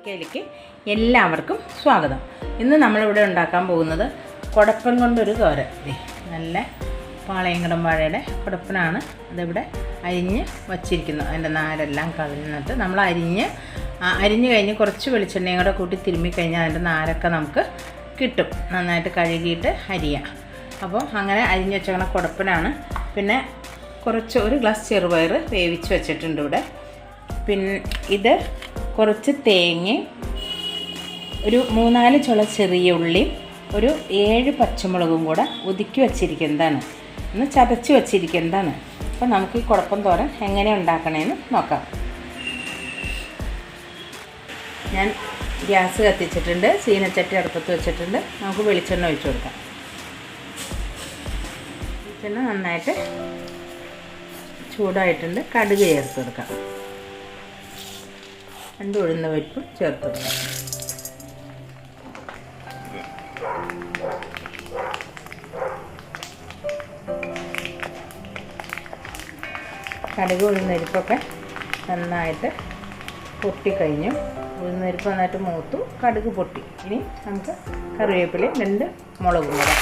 രുചിക്കയിലേക്ക് എല്ലാവർക്കും സ്വാഗതം. ഇന്ന് നമ്മളിവിടെ ഉണ്ടാക്കാൻ പോകുന്നത് കുടപ്പൻ കൊണ്ടൊരു തോര നല്ല പാളയങ്കടം വാഴയുടെ കുടപ്പനാണ് അതിവിടെ അരിഞ്ഞ് വച്ചിരിക്കുന്നു അതിന്റെ നാരെല്ലാം കളഞ്ഞിട്ട് നമ്മൾ അരിഞ്ഞ് അരിഞ്ഞ് കഴിഞ്ഞ് കുറച്ച് വെളിച്ചെണ്ണയും കൂടെ കൂട്ടി തിരുമ്മി കഴിഞ്ഞാൽ അതിന്റെ നാരൊക്കെ നമുക്ക് കിട്ടും. നന്നായിട്ട് കഴുകിയിട്ട് അരിയാം. അപ്പോൾ അങ്ങനെ അരിഞ്ഞ് വെച്ചേക്കണ കുടപ്പനാണ്. പിന്നെ കുറച്ച് ഒരു ഗ്ലാസ് ചെറുപയർ വേവിച്ച് വെച്ചിട്ടുണ്ട് ഇവിടെ. പിന്നെ ഇത് കുറച്ച് തേങ്ങ ഒരു മൂന്നാൽ ചുള ചെറിയ ഉള്ളി ഒരു ഏഴ് പച്ചമുളകും കൂടെ ഒതുക്കി വച്ചിരിക്കുന്നതാണ്. ഒന്ന് ചതച്ച് വച്ചിരിക്കുന്നതാണ്. അപ്പോൾ നമുക്ക് ഈ കുഴപ്പം തോരൻ എങ്ങനെ ഉണ്ടാക്കണേന്ന് നോക്കാം. ഞാൻ ഗ്യാസ് കത്തിച്ചിട്ടുണ്ട് ചീനച്ചട്ടി അടുപ്പത്ത് വെച്ചിട്ടുണ്ട്. നമുക്ക് വെളിച്ചെണ്ണ ഒഴിച്ചു കൊടുക്കാം. വെളിച്ചെണ്ണ നന്നായിട്ട് ചൂടായിട്ടുണ്ട്. കടുക് ചേർത്ത് കൊടുക്കാം. രണ്ട് ഉഴുന്ന പരിപ്പും ചേർത്ത് കടുക് ഉഴുന്നരിപ്പൊക്കെ നന്നായിട്ട് പൊട്ടിക്കഴിഞ്ഞു ഉഴുന്നരിപ്പ് നന്നായിട്ട് മൂത്തു കടുക് പൊട്ടി. ഇനി നമുക്ക് കറിവേപ്പിലയും രണ്ട് മുളകും കൂടെ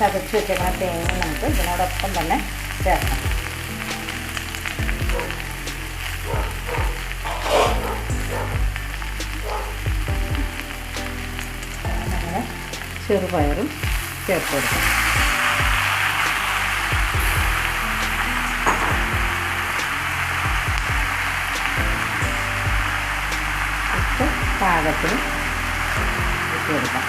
ചതച്ച് വെച്ചേക്കുന്ന തേങ്ങ നമുക്ക് ഇതിനോടൊപ്പം തന്നെ ചേർക്കാം. അങ്ങനെ ചെറുപയറും ചേർത്ത് കൊടുക്കാം. പാകത്തിന് ഇട്ട് കൊടുക്കാം.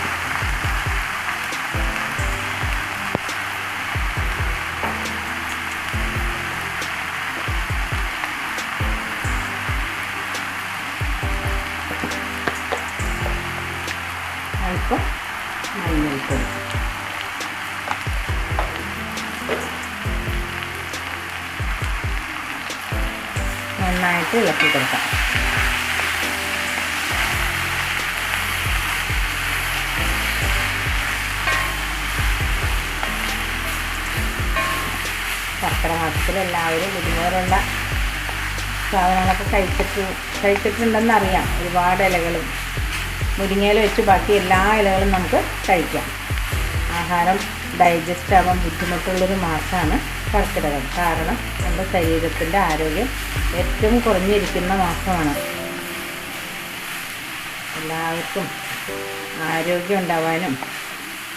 മഞ്ഞൾപ്പൊടി നന്നായിട്ട് ഇളക്കി കൊടുക്കാം. ശർക്കര മാസത്തിൽ എല്ലാവരും ഇതുപോലുള്ള സാധനങ്ങളൊക്കെ കഴിച്ചിട്ട് കഴിച്ചിട്ടുണ്ടെന്ന് അറിയാം ഒരുപാട് ഇലകളും മുരിങ്ങയില വെച്ച് ബാക്കി എല്ലാ ഇലകളും നമുക്ക് കഴിക്കാം. ആഹാരം ഡൈജസ്റ്റ് ആവാൻ ബുദ്ധിമുട്ടുള്ളൊരു മാസമാണ് കർക്കിടകം. കാരണം നമ്മുടെ ശരീരത്തിന്റെ ആരോഗ്യം ഏറ്റവും കുറഞ്ഞിരിക്കുന്ന മാസമാണ്. എല്ലാവർക്കും ആരോഗ്യം ഉണ്ടാവാനും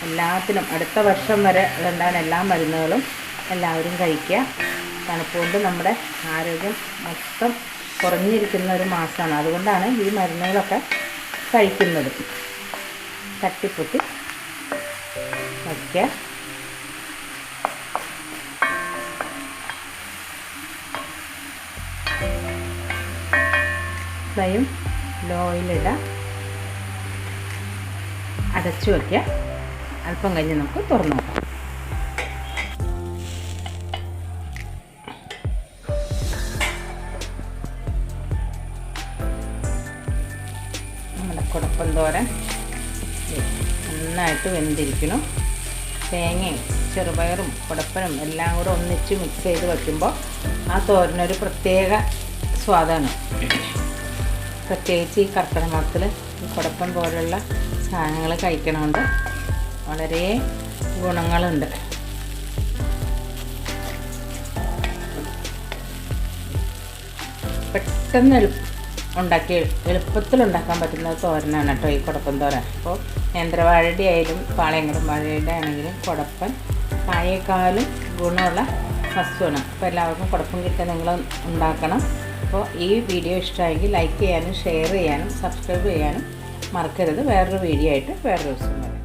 എല്ലാത്തിനും അടുത്ത വർഷം വരെ ഉണ്ടാകുന്ന എല്ലാ മരുന്നുകളും എല്ലാവരും കഴിക്കുക. തണുപ്പുകൊണ്ട് നമ്മുടെ ആരോഗ്യം മൊത്തം കുറഞ്ഞിരിക്കുന്ന ഒരു മാസമാണ്. അതുകൊണ്ടാണ് ഈ മരുന്നുകളൊക്കെ കഴിക്കുന്നത്. തട്ടിപ്പൊട്ടി. വയ്ക്കുക ഫ്ലെയിം ലോയിലിടാം അടച്ചു വയ്ക്കുക അല്പം കഴിഞ്ഞ് നമുക്ക് തുറന്നു നോക്കാം. കുടപ്പൻ തോരൻ നന്നായിട്ട് വെന്തിരിക്കണം. തേങ്ങയും ചെറുപയറും കുടപ്പനും എല്ലാം കൂടെ ഒന്നിച്ച് മിക്സ് ചെയ്ത് വയ്ക്കുമ്പോൾ ആ തോരനൊരു പ്രത്യേക സ്വാദാണ്. പ്രത്യേകിച്ച് ഈ കർക്കിടക മാസത്തിൽ ഈ കുടപ്പൻ പോലുള്ള സാധനങ്ങൾ കഴിക്കണമുണ്ട് വളരെ ഗുണങ്ങളുണ്ട്. പെട്ടെന്ന് എളുപ്പം ഉണ്ടാക്കി എളുപ്പത്തിൽ ഉണ്ടാക്കാൻ പറ്റുന്ന തോരനാണ് കേട്ടോ ഈ കുടപ്പൻ തോരൻ. അപ്പോൾ നേന്ത്രവാഴയുടെ ആയാലും പാളയങ്കടം വാഴയുടെ ആണെങ്കിലും കുടപ്പൻ കായേക്കാളും ഗുണമുള്ള വസ്തുവാണ്. അപ്പോൾ എല്ലാവർക്കും കുടപ്പം കിട്ടാൻ നിങ്ങൾ ഉണ്ടാക്കണം. അപ്പോൾ ഈ വീഡിയോ ഇഷ്ടമായെങ്കിൽ ലൈക്ക് ചെയ്യാനും ഷെയർ ചെയ്യാനും സബ്സ്ക്രൈബ് ചെയ്യാനും മറക്കരുത്. വേറൊരു വീഡിയോ ആയിട്ട് വേറൊരു ദിവസം വരാം.